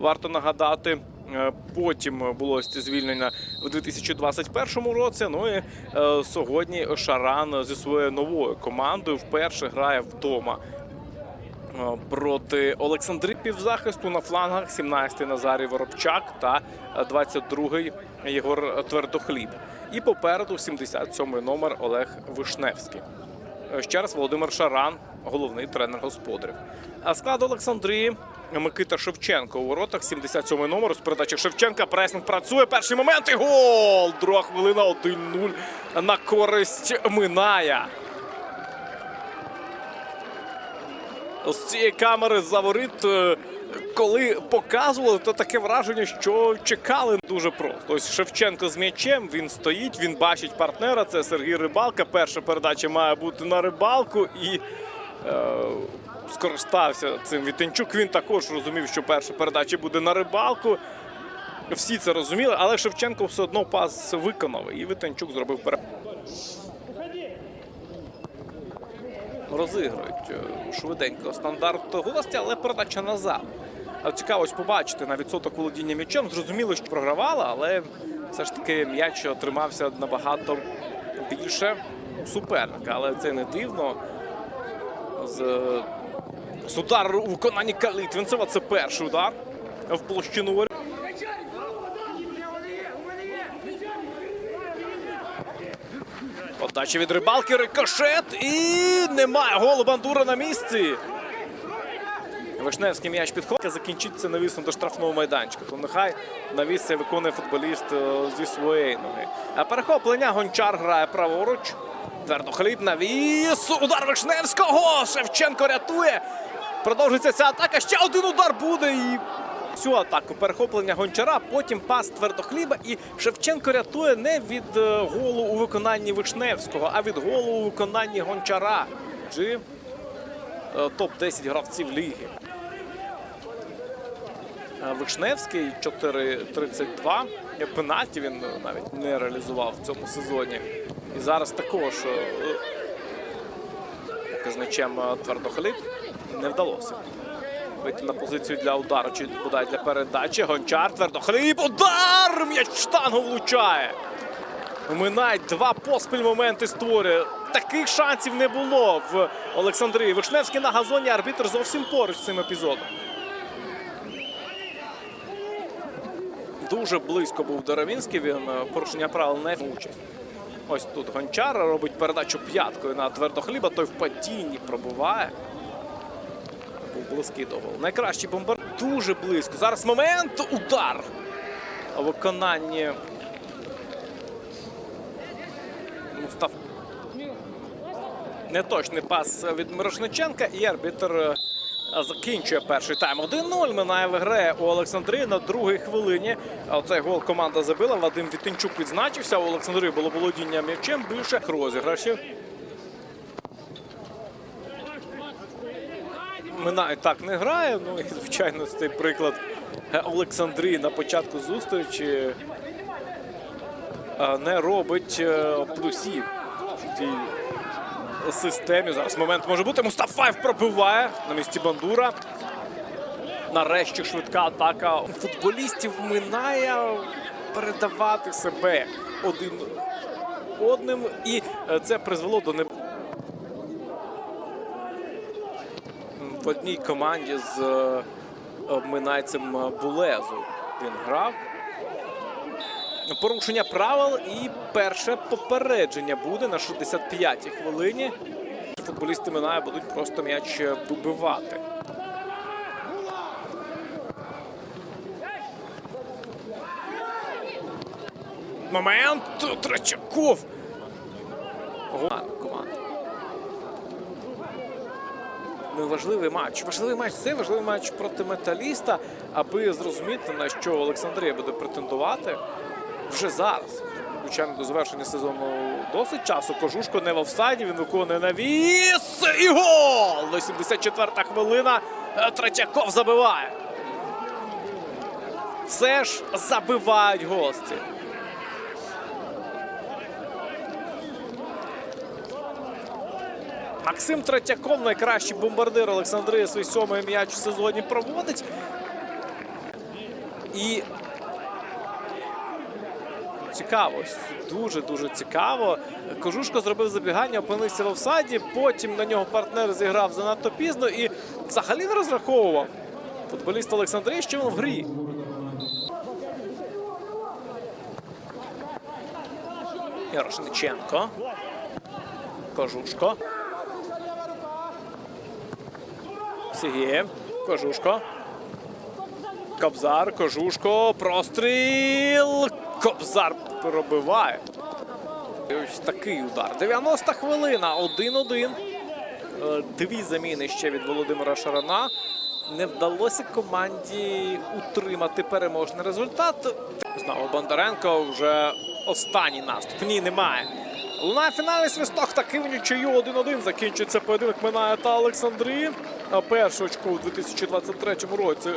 Варто нагадати, е, потім було звільнення в 2021 році. Ну і е, сьогодні Шаран зі своєю новою командою вперше грає вдома. Е, Проти Олександри півзахисту на флангах 17-й Назарій Воробчак та е, 22-й Єгор Твердохліб. І попереду 77-й номер Олег Вишневський. Ще раз Володимир Шаран, головний тренер господарів. А склад Олександрії Микита Шевченко у воротах, 77-й номер з передачі Шевченка. Пресинг працює. Перший момент і гол! Друга хвилина 1-0 на користь Миная. З цієї камери за воріт, е, коли показували, то таке враження, що чекали дуже просто. Ось Шевченко з м'ячем, він стоїть, він бачить партнера. Це Сергій Рибалка. Перша передача має бути на рибалку і е, скористався цим Вітенчук. Він також розумів, що перша передача буде на рибалку. Всі це розуміли, але Шевченко все одно пас виконав. І Вітенчук зробив передачу. розігрують е, швиденько стандарт гості, але передача назад. Цікаво ось побачити на відсоток володіння м'ячем. Зрозуміло, що програвала, але все ж таки м'яч тримався набагато більше суперника. Але це не дивно. З, з удару у виконанні Калитвінцева це перший удар в площину. Подача від рибалки, рикошет і немає голу Бандура на місці. Вишневський м'яч підходить, закінчиться навісом до штрафного майданчика. То нехай навіс виконує футболіст е, зі своєї ноги. А перехоплення Гончар грає праворуч. Твердохліб навіс. Удар Вишневського. Шевченко рятує. Продовжується ця атака. Ще один удар буде. І цю атаку перехоплення Гончара. Потім пас твердохліба. І Шевченко рятує не від е, голу у виконанні Вишневського, а від голу у виконанні Гончара. Чи е, топ-10 гравців ліги. Е, Вишневський 4.32. Е, Пенальті він навіть не реалізував в цьому сезоні. І зараз також е, показничем е, твердохліб не вдалося. Вийти на позицію для удару чи бодай для передачі. Гончар твердохліб. Удар! М'яч штангу влучає. Минай два поспіль моменти створює. Таких шансів не було в Олександрії. Вишневський на газоні арбітр зовсім поруч з цим епізодом. Дуже близько був Доровінський. Він е, порушення правил не участь. Ось тут Гончар робить передачу п'яткою на твердохліба. Той в падінні пробуває. Був близький до голу. Найкращий бомбар дуже близько. Зараз момент. Удар. У виконанні Мустаф. Неточний пас від Мирошниченка і арбітр е, закінчує перший тайм. 1-0 минає виграє у Олександрії на другій хвилині. Оцей гол команда забила. Вадим Вітенчук відзначився. У Олександрії було володіння м'ячем більше розіграшів. Минай так не грає. Ну і звичайно, цей приклад Олександрії на початку зустрічі не робить е, плюсів системі. Зараз момент може бути. Мустафаєв пробиває на місці Бандура. Нарешті швидка атака футболістів минає передавати себе один одним, і е, це призвело до не в одній команді з е, минайцем Булезу. Він грав. Порушення правил і перше попередження буде на 65-й хвилині. Футболісти Минає будуть просто м'яч вибивати. Момент Трачаков. Ну, важливий матч. Важливий матч. Це важливий матч проти металіста, аби зрозуміти, на що Олександрія буде претендувати вже зараз. Звичайно, до завершення сезону досить часу. Кожушко не в офсайді, він виконує навіс. І гол! 84-та хвилина. Е, Третьяков забиває. Все ж забивають гості. Максим Третьяков, найкращий бомбардир Олександрії, свій сьомий м'яч в сезоні проводить. І цікаво, дуже-дуже цікаво. Кожушко зробив забігання, опинився в офсайді, потім на нього партнер зіграв занадто пізно і взагалі не розраховував. Футболіст Олександрії, що він в грі. Ярошниченко. Кожушко. Сігєєв. Кожушко. Кобзар, Кожушко, простріл. Кобзар пробиває. І Ось такий удар. 90 хвилина. 1-1. Е, Дві заміни ще від Володимира Шарана. Не вдалося команді утримати переможний результат. Знову Бондаренко вже останній наступ. Ні, немає. Лунає фінальний свисток, такий в нічию 1-1. Закінчується поєдинок Минає та Олександрії. Першу очко у 2023 році